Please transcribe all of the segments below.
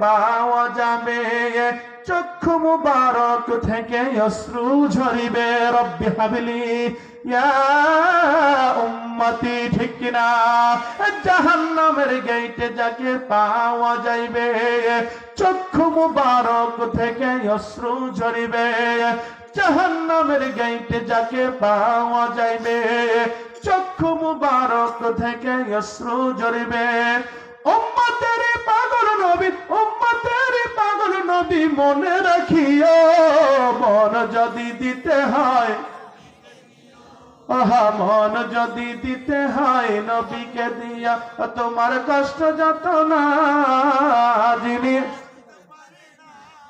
পাওয়া যাবে। চক্ষু মুবারক থেকে অশ্রু ঝরিবে। রব্বি হাবলি উম্মতি, ঠিক কিনা? জাহান্নামের গেইটে যাকে পাওয়া যাইবে। চক্ষু মুবারক থেকে অশ্রু ঝরিবে। জাহান্নামের গেইটে যাকে পাওয়া যাইবে। চক্ষু মুবারক থেকে অশ্রু ঝরিবে। নবী মনে রাখিও, মন যদি দিতে হয়। আহা, মন যদি দিতে হয়, নবীকে দিয়া তোমার কষ্ট যত না, যিনি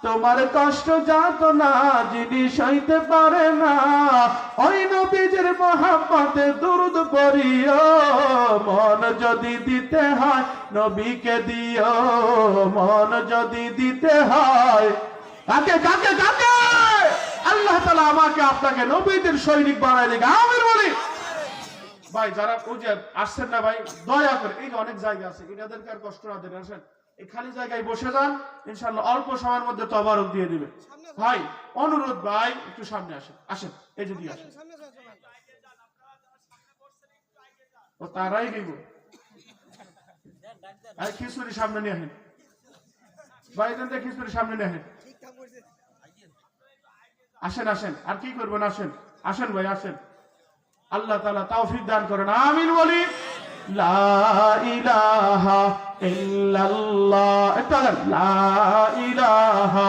তোমার কষ্ট যাত না, যিনি সইতে পারে না, ওই নবীজির মহাপতে দুরুদ পড়িও, মন যদি দিতে হয়, নবীকে দিও, মন যদি দিতে হয় আল্লাহ আমাকে আপনাকে নবীদের সৈনিক বানাই আমির বলি। ভাই, যারা আসছেন না ভাই, দয়া করে, এই অনেক জায়গা আছে আর কষ্ট না দেন, আসেন। খালি জায়গায় বসে যান ইনশাল্লাহ অল্প সময়ের মধ্যে তবারক দিয়ে দিবে ভাই, অনুরোধ ভাই, একটু সামনে আসেন আসেন, এই যদি আসেন। ও তারাই দিব। খিচুড়ি সামনে নিয়ে আসেন। ভাই দেখিস সামনে নেহেন আসেন আসেন। আর কি করবেন? আসেন। আসেন ভাই, আসেন। আল্লাহ তালা তাওফিক দান করেন। আমিন বলি, লা ইলাহা ইল্লাল্লাহ। এটা লা ইলাহা